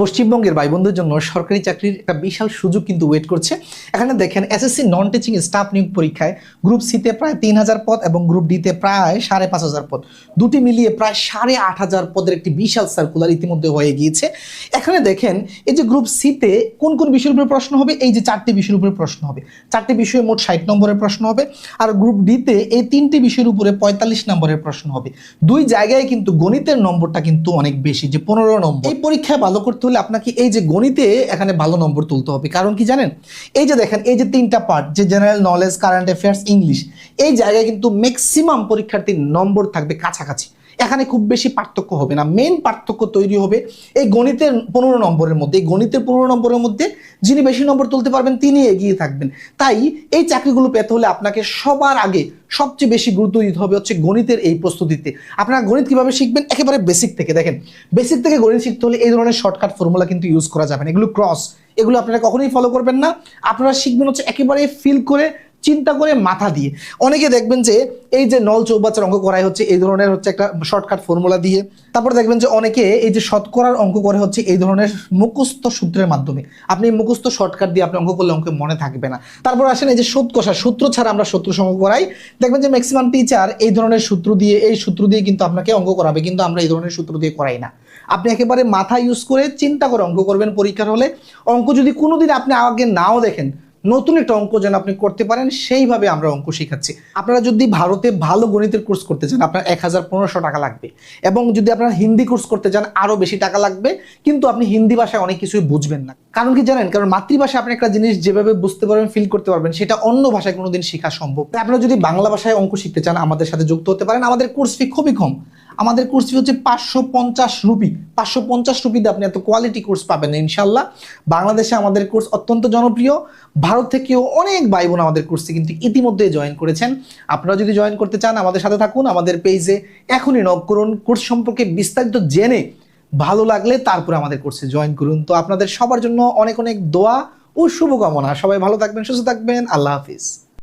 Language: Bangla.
পশ্চিমবঙ্গের ভাই বন্ধুর জন্য সরকারি চাকরির একটা বিশাল সুযোগ কিন্তু ওয়েট করছে। এখানে দেখেন এসএসসি নন টিচিং স্টাফ নিয়োগ পরীক্ষায় গ্রুপ সিতে প্রায় তিন হাজার পদ এবং গ্রুপ ডিতে প্রায় সাড়ে পাঁচ হাজার পদ। দুটি মিলিয়ে প্রায় সাড়ে আট হাজার পদের একটি বিশাল সার্কুলার ইতিমধ্যে হয়ে গিয়েছে। এখানে দেখেন এই যে গ্রুপ সিতে কোন কোন বিষয়ের উপরে প্রশ্ন হবে? এই যে চারটি বিষয়ের উপরে প্রশ্ন হবে। চারটি বিষয়ে মোট ষাট নম্বরের প্রশ্ন হবে আর গ্রুপ ডিতে এই তিনটি বিষয়ের উপরে পঁয়তাল্লিশ নম্বরের প্রশ্ন হবে। দুই জায়গায় কিন্তু গণিতের নম্বরটা কিন্তু অনেক বেশি, যে পনেরো নম্বর। এই পরীক্ষায় ভালো করতে হলে আপনাকে এই যে গণিতে এখানে ভালো নম্বর তুলতে হবে। কারণ কি জানেন? এই যে দেখেন, এই যে তিনটা পার্ট যে general knowledge current affairs English এই জায়গায় কিন্তু ম্যাক্সিমাম পরীক্ষার্থীর নম্বর থাকবে কাছাকাছি। এখানে খুব বেশি পার্থক্য হবে না। মেন পার্থক্য তৈরি হবে এই গণিতের পনেরো নম্বরের মধ্যে। এই গণিতের পনেরো নম্বরের মধ্যে যিনি বেশি নম্বর তুলতে পারবেন, তিনি এগিয়ে থাকবেন। তাই এই চাকরিগুলো পেতে হলে আপনাকে সবার আগে সবচেয়ে বেশি গুরুত্ব দিতে হবে হচ্ছে গণিতের এই প্রস্তুতিতে। আপনারা গণিত কীভাবে শিখবেন? একেবারে বেসিক থেকে। দেখেন বেসিক থেকে গণিত শিখতে হলে এই ধরনের শর্টকাট ফর্মুলা কিন্তু ইউজ করা যাবে না। এগুলো ক্রস এগুলো আপনারা কখনোই ফলো করবেন না। আপনারা শিখবেন হচ্ছে একেবারে ফিল করে চিন্তা করে মাথা দিয়ে। অনেকে দেখবেন যে এই যে নল চৌবাচ্চার অঙ্ক করাই হচ্ছে, এই ধরনের হচ্ছে একটা শর্টকাট ফর্মুলা দিয়ে। তারপর দেখবেন যে অনেকে এই যে শতকরার অঙ্ক করে হচ্ছে, এই ধরনের মুখস্থ সূত্রের মাধ্যমে। আপনি মুখস্থ শর্টকাট দিয়ে আপনি অঙ্ক করলে অঙ্কে মনে থাকবে না। তারপর আসেন এই যে সুদ কষা সূত্র ছাড়া আমরা সূত্র সঙ্গ করাই। দেখবেন যে ম্যাক্সিমাম টিচার এই ধরনের সূত্র দিয়ে, এই সূত্র দিয়ে কিন্তু আপনাকে অঙ্ক করাবে, কিন্তু আমরা এই ধরনের সূত্র দিয়ে করাই না। আপনি একেবারে মাথা ইউজ করে চিন্তা করে অঙ্ক করবেন পরীক্ষার হলে। অঙ্ক যদি কোনোদিন আপনি আগে নাও দেখেন নতুন একটা অঙ্ক যেন আপনি করতে পারেন, সেইভাবে আমরা অঙ্ক শেখাচ্ছি। আপনারা যদি ভারতে ভালো গণিতের কোর্স করতে চান, আপনার এক হাজার পনেরোশো টাকা লাগবে। এবং যদি আপনারা হিন্দি কোর্স করতে চান, আরও বেশি টাকা লাগবে। কিন্তু আপনি হিন্দি ভাষায় অনেক কিছুই বুঝবেন না। কারণ কি জানেন? কারণ মাতৃভাষায় আপনি একটা জিনিস যেভাবে বুঝতে পারবেন ফিল করতে পারবেন, সেটা অন্য ভাষায় কোনোদিন শেখা সম্ভব। আপনারা যদি বাংলা ভাষায় অঙ্ক শিখতে চান, আমাদের সাথে যুক্ত হতে পারেন। আমাদের কোর্স ফি খুবই কম। আমাদের কোর্স ফি হচ্ছে পাঁচশো পঞ্চাশ রুপি। পাঁচশো পঞ্চাশ রুপিতে আপনি এত কোয়ালিটি কোর্স পাবেন ইনশাল্লাহ বাংলাদেশে আমাদের কোর্স অত্যন্ত জনপ্রিয়। ভারত থেকেও অনেক ভাই বোন আমাদের কোর্সে কিন্তু ইতিমধ্যে জয়েন করেছেন। আপনারা যদি জয়েন করতে চান, আমাদের সাথে থাকুন। আমাদের পেজে এখনই নক করুন। কোর্স সম্পর্কে বিস্তারিত জেনে ভালো লাগলে তারপরে আমাদের কোর্সে জয়েন করুন। তো আপনাদের সবার জন্য অনেক অনেক দোয়া ও শুভকামনা। সবাই ভালো থাকবেন, সুস্থ থাকবেন। আল্লাহ হাফিজ।